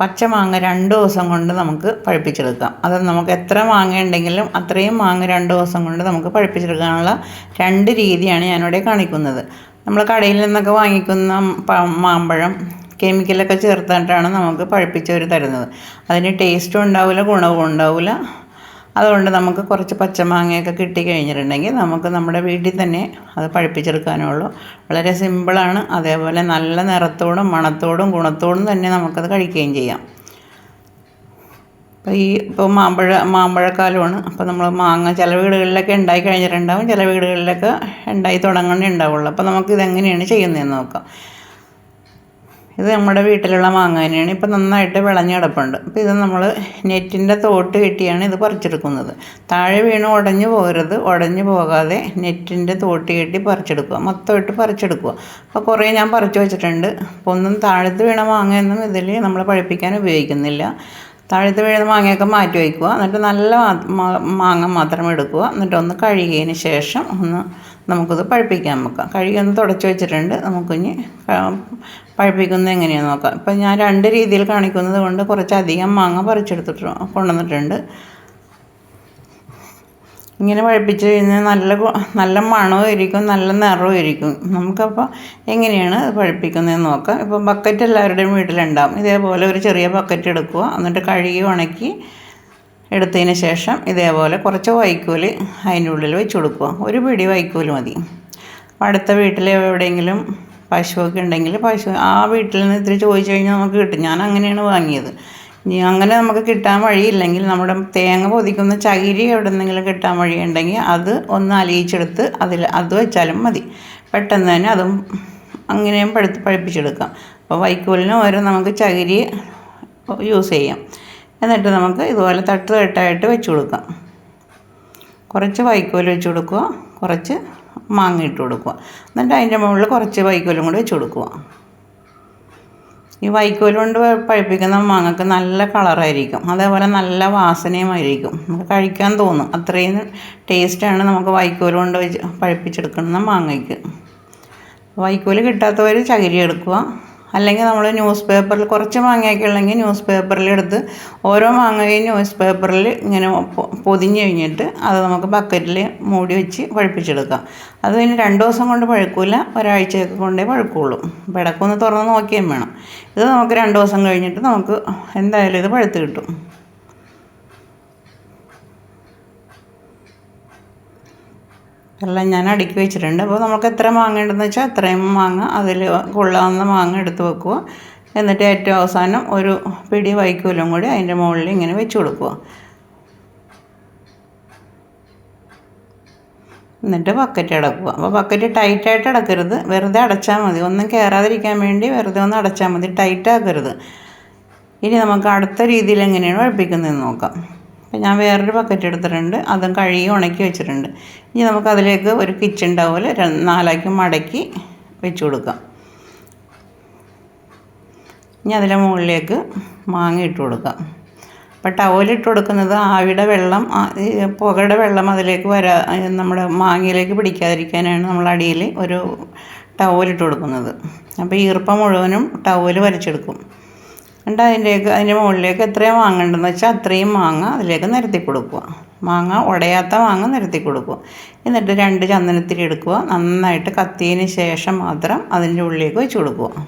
പച്ചമാങ്ങ രണ്ട് ദിവസം കൊണ്ട് നമുക്ക് പഴുപ്പിച്ചെടുക്കാം. അത് നമുക്ക് എത്ര മാങ്ങ ഉണ്ടെങ്കിലും അത്രയും മാങ്ങ രണ്ട് ദിവസം കൊണ്ട് നമുക്ക് പഴുപ്പിച്ചെടുക്കാനുള്ള രണ്ട് രീതിയാണ് ഞാനിവിടെ കാണിക്കുന്നത്. നമ്മൾ കടയിൽ നിന്നൊക്കെ വാങ്ങിക്കുന്ന മാമ്പഴം കെമിക്കലൊക്കെ ചേർത്തിട്ടാണ് നമുക്ക് പഴുപ്പിച്ചവർ തരുന്നത്. അതിന് ടേസ്റ്റും ഉണ്ടാവില്ല ഗുണവും ഉണ്ടാവില്ല അതുകൊണ്ട് നമുക്ക് കുറച്ച് പച്ചമാങ്ങയൊക്കെ കിട്ടി കഴിഞ്ഞിട്ടുണ്ടെങ്കിൽ നമുക്ക് നമ്മുടെ വീട്ടിൽ തന്നെ അത് പഴുപ്പിച്ചെടുക്കാനുള്ളൂ. വളരെ സിമ്പിളാണ്. അതേപോലെ നല്ല നിറത്തോടും മണത്തോടും ഗുണത്തോടും തന്നെ നമുക്കത് കഴിക്കുകയും ചെയ്യാം. അപ്പോൾ ഈ ഇപ്പോൾ മാമ്പഴ മാമ്പഴക്കാലമാണ്. അപ്പോൾ നമ്മൾ മാങ്ങ ചില വീടുകളിലൊക്കെ ഉണ്ടായി കഴിഞ്ഞിട്ടുണ്ടാവും. ചില വീടുകളിലൊക്കെ ഉണ്ടായി തുടങ്ങണേ ഉണ്ടാവുള്ളൂ. അപ്പോൾ നമുക്ക് ഇതെങ്ങനെയാണ് ചെയ്യുന്നതെന്ന് നോക്കാം. ഇത് നമ്മുടെ വീട്ടിലുള്ള മാങ്ങ തന്നെയാണ് ഇപ്പം നന്നായിട്ട് വിളഞ്ഞ് കിടപ്പുണ്ട്. അപ്പോൾ ഇത് നമ്മൾ നെറ്റിന്റെ തോട്ട് കെട്ടിയാണ് ഇത് പറിച്ചെടുക്കുന്നത്. താഴെ വീണ് ഉടഞ്ഞു പോകരുത്. ഉടഞ്ഞു പോകാതെ നെറ്റിന്റെ തോട്ട് കെട്ടി പറിച്ചെടുക്കുക. മൊത്തമായിട്ട് പറിച്ചെടുക്കുക. അപ്പോൾ കുറേ ഞാൻ പറിച്ചു വെച്ചിട്ടുണ്ട്. അപ്പോൾ ഒന്നും താഴത്ത് വീണ മാങ്ങയൊന്നും ഇതിൽ നമ്മൾ പഴുപ്പിക്കാൻ ഉപയോഗിക്കുന്നില്ല. താഴത്ത് വീഴുന്ന മാങ്ങയൊക്കെ മാറ്റി വയ്ക്കുക. എന്നിട്ട് നല്ല മാങ്ങ മാത്രം എടുക്കുക. എന്നിട്ട് ഒന്ന് കഴുകിയതിന് ശേഷം ഒന്ന് നമുക്കിത് പഴുപ്പിക്കാൻ വെക്കാം. കഴുകി ഒന്ന് തുടച്ച് വെച്ചിട്ടുണ്ട്. നമുക്കിനി പഴുപ്പിക്കുന്നത് എങ്ങനെയാണെന്ന് നോക്കാം. ഇപ്പം ഞാൻ രണ്ട് രീതിയിൽ കാണിക്കുന്നത് കൊണ്ട് കുറച്ചധികം മാങ്ങ പറിച്ചെടുത്തിട്ട് കൊണ്ടുവന്നിട്ടുണ്ട്. ഇങ്ങനെ പഴുപ്പിച്ച് കഴിഞ്ഞാൽ നല്ല നല്ല മണവും ഇരിക്കും നല്ല നിറവും ഇരിക്കും നമുക്കപ്പോൾ എങ്ങനെയാണ് പഴുപ്പിക്കുന്നതെന്ന് നോക്കാം. ഇപ്പം ബക്കറ്റ് എല്ലാവരുടെയും വീട്ടിലുണ്ടാവും. ഇതേപോലെ ഒരു ചെറിയ ബക്കറ്റ് എടുക്കുക. എന്നിട്ട് കഴുകി ഉണക്കി എടുത്തതിന് ശേഷം ഇതേപോലെ കുറച്ച് വൈക്കോൽ അതിന്റെ ഉള്ളിൽ വെച്ച് കൊടുക്കുക. ഒരു പിടി വൈക്കോൽ മതി. അടുത്ത വീട്ടിൽ എവിടെയെങ്കിലും പശുവൊക്കെ ഉണ്ടെങ്കിൽ പശു ആ വീട്ടിൽ നിന്ന് ഇത്തിരി ചോദിച്ചു കഴിഞ്ഞാൽ നമുക്ക് കിട്ടും. ഞാൻ അങ്ങനെയാണ് വാങ്ങിയത്. അങ്ങനെ നമുക്ക് കിട്ടാൻ വഴിയില്ലെങ്കിൽ നമ്മുടെ തേങ്ങ പൊതിക്കുന്ന ചകിരി എവിടെ നിന്നെങ്കിലും കിട്ടാൻ വഴിയുണ്ടെങ്കിൽ അത് ഒന്ന് അലിയിച്ചെടുത്ത് അതിൽ അത് വെച്ചാലും മതി. പെട്ടെന്ന് തന്നെ അതും അങ്ങനെയും പഴുത്ത് പഴുപ്പിച്ചെടുക്കാം. അപ്പോൾ വൈക്കോലിന് ഓരോ നമുക്ക് ചകിരി യൂസ് ചെയ്യാം. എന്നിട്ട് നമുക്ക് ഇതുപോലെ തട്ട് തട്ടായിട്ട് വെച്ച് കൊടുക്കാം. കുറച്ച് വൈക്കോൽ വെച്ച് കൊടുക്കുക. കുറച്ച് മാങ്ങ ഇട്ട് കൊടുക്കുക. എന്നിട്ട് അതിന്റെ മുകളിൽ കുറച്ച് വൈക്കോലും കൂടി വെച്ച് കൊടുക്കുക. ഈ വൈക്കോൽ കൊണ്ട് പഴുപ്പിക്കുന്ന മാങ്ങക്ക് നല്ല കളറായിരിക്കും. അതേപോലെ നല്ല വാസനയുമായിരിക്കും. നമുക്ക് കഴിക്കാൻ തോന്നും. അത്രയും ടേസ്റ്റാണ് നമുക്ക് വൈക്കോൽ കൊണ്ട് പഴുപ്പിച്ചെടുക്കുന്ന മാങ്ങയ്ക്ക്. വൈക്കോൽ കിട്ടാത്തവർ ചകിരി എടുക്കുക. അല്ലെങ്കിൽ നമ്മൾ ന്യൂസ് പേപ്പറിൽ കുറച്ച് മാങ്ങയൊക്കെ ഉള്ളെങ്കിൽ ന്യൂസ് പേപ്പറിൽ എടുത്ത് ഓരോ മാങ്ങയും ന്യൂസ് പേപ്പറിൽ ഇങ്ങനെ പൊതിഞ്ഞ് കഴിഞ്ഞിട്ട് അത് നമുക്ക് ബക്കറ്റിൽ മൂടി വെച്ച് പഴുപ്പിച്ചെടുക്കാം. അത് പിന്നെ രണ്ട് ദിവസം കൊണ്ട് പഴുക്കില്ല ഒരാഴ്ചയൊക്കെ കൊണ്ടേ പഴുക്കുള്ളൂ. പിടക്കൊന്ന് തുറന്ന് നോക്കിയും വേണം. ഇത് നമുക്ക് രണ്ട് ദിവസം കഴിഞ്ഞിട്ട് നമുക്ക് എന്തായാലും ഇത് പഴുത്ത് കിട്ടും. എല്ലാം ഞാൻ അടുക്കി വെച്ചിട്ടുണ്ട്. അപ്പോൾ നമുക്ക് എത്ര മാങ്ങ ഉണ്ടെന്ന് വെച്ചാൽ അത്രയും മാങ്ങ അതിൽ കൊള്ളാവുന്ന മാങ്ങ എടുത്ത് വെക്കുക. എന്നിട്ട് ഏറ്റവും അവസാനം ഒരു പിടി വൈക്കോലും കൂടി അതിന്റെ മുകളിൽ ഇങ്ങനെ വെച്ച് കൊടുക്കുക. എന്നിട്ട് ബക്കറ്റ് അടക്കുക. അപ്പോൾ ബക്കറ്റ് ടൈറ്റായിട്ട് അടക്കരുത്. വെറുതെ അടച്ചാൽ മതി. ഒന്നും കയറാതിരിക്കാൻ വേണ്ടി വെറുതെ ഒന്ന് അടച്ചാൽ മതി. ടൈറ്റ് ആക്കരുത്. ഇനി നമുക്ക് അടുത്ത രീതിയിൽ എങ്ങനെയാണ് പഴുപ്പിക്കുന്നതെന്ന് നോക്കാം. അപ്പം ഞാൻ വേറൊരു ബക്കറ്റ് എടുത്തിട്ടുണ്ട്. അതും കഴുകി ഉണക്കി വെച്ചിട്ടുണ്ട്. ഇനി നമുക്ക് അതിലേക്ക് ഒരു കിച്ചൺ ടവൽ നാലാക്കി മടക്കി വെച്ച് കൊടുക്കാം. ഇനി അതിന്റെ മുകളിലേക്ക് മാങ്ങ ഇട്ട് കൊടുക്കാം. അപ്പോൾ ടവലിട്ട് കൊടുക്കുന്നത് ആവിയുടെ വെള്ളം പുകയുടെ വെള്ളം അതിലേക്ക് വരാ നമ്മുടെ മാങ്ങയിലേക്ക് പിടിക്കാതിരിക്കാനാണ് നമ്മൾ അടിയിൽ ഒരു ടവലിട്ട് കൊടുക്കുന്നത്. അപ്പോൾ ഈർപ്പം മുഴുവനും ടവൽ വലിച്ചെടുക്കും. എന്നിട്ട് അതിന്റെയൊക്കെ അതിന്റെ മുകളിലേക്ക് എത്രയും വാങ്ങേണ്ടതെന്ന് വെച്ചാൽ അത്രയും മാങ്ങ അതിലേക്ക് നിരത്തി കൊടുക്കുക. മാങ്ങ ഉടയാത്ത മാങ്ങ നിരത്തി കൊടുക്കുക. എന്നിട്ട് രണ്ട് ചന്ദനത്തിരി എടുക്കുക. നന്നായിട്ട് കത്തിയതിന് ശേഷം മാത്രം അതിന്റെ ഉള്ളിലേക്ക് വെച്ച് കൊടുക്കുക.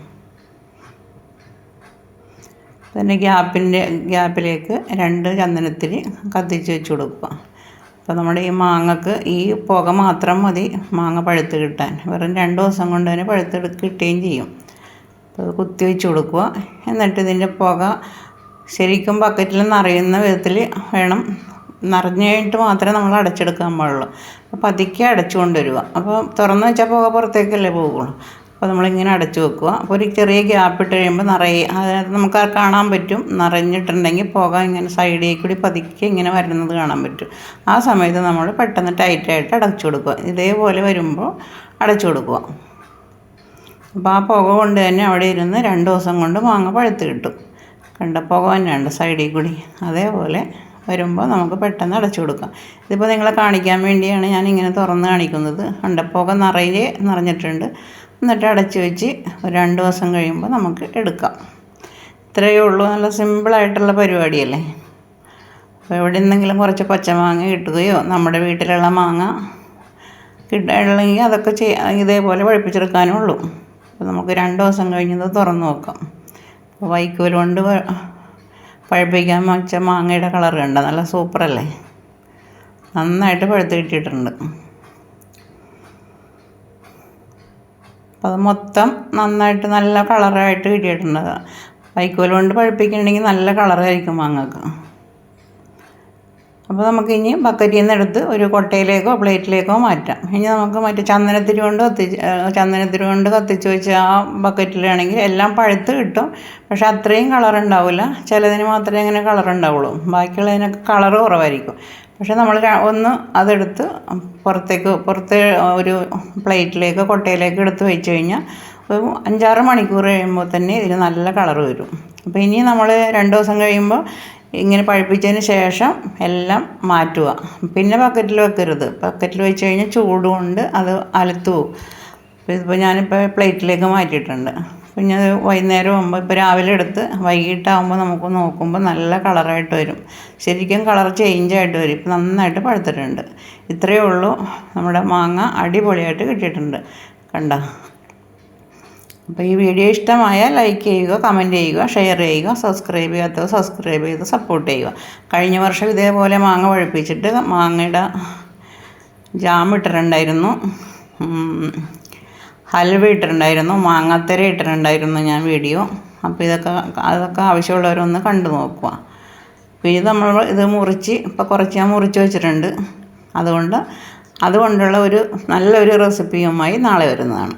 പിന്നെ ഗ്യാപ്പിന്റെ ഗ്യാപ്പിലേക്ക് രണ്ട് ചന്ദനത്തിരി കത്തിച്ച് വെച്ച് കൊടുക്കുക. അപ്പോൾ നമ്മുടെ ഈ മാങ്ങക്ക് ഈ പുക മാത്രം മതി. മാങ്ങ പഴുത്ത് കിട്ടാൻ. വെറും രണ്ട് ദിവസം കൊണ്ട് തന്നെ പഴുത്ത് കിട്ടുകയും ചെയ്യും. അത് കുത്തി വെച്ച് കൊടുക്കുക. എന്നിട്ട് ഇതിന്റെ പുക ശരിക്കും ബക്കറ്റിൽ നിറയുന്ന വിധത്തിൽ വേണം. നിറഞ്ഞു കഴിഞ്ഞിട്ട് മാത്രമേ നമ്മൾ അടച്ചെടുക്കാൻ പാടുള്ളൂ. അപ്പോൾ പതുക്കെ അടച്ചു കൊണ്ടുവരിക. അപ്പോൾ തുറന്ന് വെച്ചാൽ പുക പുറത്തേക്കല്ലേ പോകുള്ളൂ. അപ്പോൾ നമ്മളിങ്ങനെ അടച്ചു വെക്കുക. അപ്പോൾ ഒരു ചെറിയ ഗ്യാപ്പ് ഇട്ട് കഴിയുമ്പോൾ നിറയെ അതായത് നമുക്ക് കാണാൻ പറ്റും. നിറഞ്ഞിട്ടുണ്ടെങ്കിൽ പുക ഇങ്ങനെ സൈഡിൽ കൂടി പതുക്കെ ഇങ്ങനെ വരുന്നത് കാണാൻ പറ്റും. ആ സമയത്ത് നമ്മൾ പെട്ടെന്ന് ടൈറ്റായിട്ട് അടച്ചു കൊടുക്കുക. ഇതേപോലെ വരുമ്പോൾ അടച്ചു കൊടുക്കുക. അപ്പോൾ ആ പുക കൊണ്ട് തന്നെ അവിടെ ഇരുന്ന് രണ്ട് ദിവസം കൊണ്ട് മാങ്ങ പഴുത്ത് കിട്ടും. കണ്ട പുക തന്നെയുണ്ട് സൈഡിൽ കൂടി. അതേപോലെ വരുമ്പോൾ നമുക്ക് പെട്ടെന്ന് അടച്ചു കൊടുക്കാം. ഇതിപ്പോൾ നിങ്ങളെ കാണിക്കാൻ വേണ്ടിയാണ് ഞാൻ ഇങ്ങനെ തുറന്ന് കാണിക്കുന്നത്. കണ്ട പുക നിറയെ നിറഞ്ഞിട്ടുണ്ട്. എന്നിട്ട് അടച്ചു വെച്ച് ഒരു രണ്ട് ദിവസം കഴിയുമ്പോൾ നമുക്ക് എടുക്കാം. ഇത്രയേ ഉള്ളൂ. നല്ല സിമ്പിളായിട്ടുള്ള പരിപാടിയല്ലേ? അപ്പോൾ എവിടെ നിന്നെങ്കിലും കുറച്ച് പച്ചമാങ്ങ കിട്ടുകയോ നമ്മുടെ വീട്ടിലുള്ള മാങ്ങ കിട്ടുകയുള്ളെങ്കിൽ അതൊക്കെ ചെയ്യാം ഇതേപോലെ പഴുപ്പിച്ചെടുക്കാനേ ഉള്ളൂ. അപ്പോൾ നമുക്ക് രണ്ട് ദിവസം കഴിഞ്ഞത് തുറന്ന് നോക്കാം. അപ്പോൾ വൈക്കോൽ കൊണ്ട് പഴുപ്പിക്കാൻ വെച്ച മാങ്ങയുടെ കളർ കണ്ട? നല്ല സൂപ്പറല്ലേ നന്നായിട്ട് പഴുത്ത് കിട്ടിയിട്ടുണ്ട്. അപ്പോൾ അത് മൊത്തം നന്നായിട്ട് നല്ല കളറായിട്ട് കിട്ടിയിട്ടുണ്ട്. വൈക്കോൽ കൊണ്ട് പഴുപ്പിക്കണമെങ്കിൽ നല്ല കളറായിരിക്കും മാങ്ങക്ക്. അപ്പോൾ നമുക്ക് ഇനി ബക്കറ്റിൽ നിന്ന് എടുത്ത് ഒരു കൊട്ടയിലേക്കോ പ്ലേറ്റിലേക്കോ മാറ്റാം. ഇനി നമുക്ക് മറ്റേ ചന്ദനത്തിരി കൊണ്ട് കത്തിച്ച് ചന്ദനത്തിരി കൊണ്ട് കത്തിച്ച് വെച്ച ആ ബക്കറ്റിലാണെങ്കിൽ എല്ലാം പഴുത്ത് കിട്ടും. പക്ഷേ അത്രയും കളർ ഉണ്ടാവില്ല. ചിലതിന് മാത്രമേ അങ്ങനെ കളർ ഉണ്ടാവുള്ളൂ. ബാക്കിയുള്ളതിനൊക്കെ കളർ കുറവായിരിക്കും. പക്ഷെ നമ്മൾ ഒന്ന് അതെടുത്ത് പുറത്തേക്ക് പുറത്തെ ഒരു പ്ലേറ്റിലേക്ക് കൊട്ടയിലേക്ക് എടുത്ത് വെച്ച് കഴിഞ്ഞാൽ ഒരു അഞ്ചാറ് മണിക്കൂർ കഴിയുമ്പോൾ തന്നെ ഇതിന് നല്ല കളർ വരും. അപ്പോൾ ഇനി നമ്മൾ രണ്ട് ദിവസം കഴിയുമ്പോൾ ഇങ്ങനെ പഴുപ്പിച്ചതിന് ശേഷം എല്ലാം മാറ്റുക. പിന്നെ ബക്കറ്റിൽ വെക്കരുത്. ബക്കറ്റിൽ വെച്ച് കഴിഞ്ഞാൽ ചൂട് കൊണ്ട് അത് അലത്തു പോകും ഇതിപ്പോൾ ഞാനിപ്പോൾ പ്ലേറ്റിലേക്ക് മാറ്റിയിട്ടുണ്ട്. പിന്നെ അത് വൈകുന്നേരം ആകുമ്പോൾ ഇപ്പോൾ രാവിലെ എടുത്ത് വൈകിട്ടാകുമ്പോൾ നമുക്ക് നോക്കുമ്പോൾ നല്ല കളറായിട്ട് വരും. ശരിക്കും കളർ ചേഞ്ച് ആയിട്ട് വരും. ഇപ്പം നന്നായിട്ട് പഴുത്തിട്ടുണ്ട്. ഇത്രയേ ഉള്ളൂ. നമ്മുടെ മാങ്ങ അടിപൊളിയായിട്ട് കിട്ടിയിട്ടുണ്ട്. കണ്ട? അപ്പോൾ ഈ വീഡിയോ ഇഷ്ടമായാൽ ലൈക്ക് ചെയ്യുക കമന്റ് ചെയ്യുക ഷെയർ ചെയ്യുക സബ്സ്ക്രൈബ് ചെയ്യാത്തവർ സബ്സ്ക്രൈബ് ചെയ്ത് സപ്പോർട്ട് ചെയ്യുക. കഴിഞ്ഞ വർഷം ഇതേപോലെ മാങ്ങ പഴുപ്പിച്ചിട്ട് മാങ്ങയുടെ ജാം ഇട്ടിട്ടുണ്ടായിരുന്നു. ഹൽവ ഇട്ടിട്ടുണ്ടായിരുന്നു മാങ്ങാത്തര ഇട്ടിട്ടുണ്ടായിരുന്നു ഞാൻ വീഡിയോ അപ്പോൾ ഇതൊക്കെ അതൊക്കെ ആവശ്യമുള്ളവരൊന്ന് കണ്ടു നോക്കുക. പിന്നെ നമ്മൾ ഇത് മുറിച്ച് ഇപ്പോൾ കുറച്ച് ഞാൻ മുറിച്ച് വെച്ചിട്ടുണ്ട്. അതുകൊണ്ട് അതുകൊണ്ടുള്ള ഒരു നല്ലൊരു റെസിപ്പിയുമായി നാളെ വരുന്നതാണ്.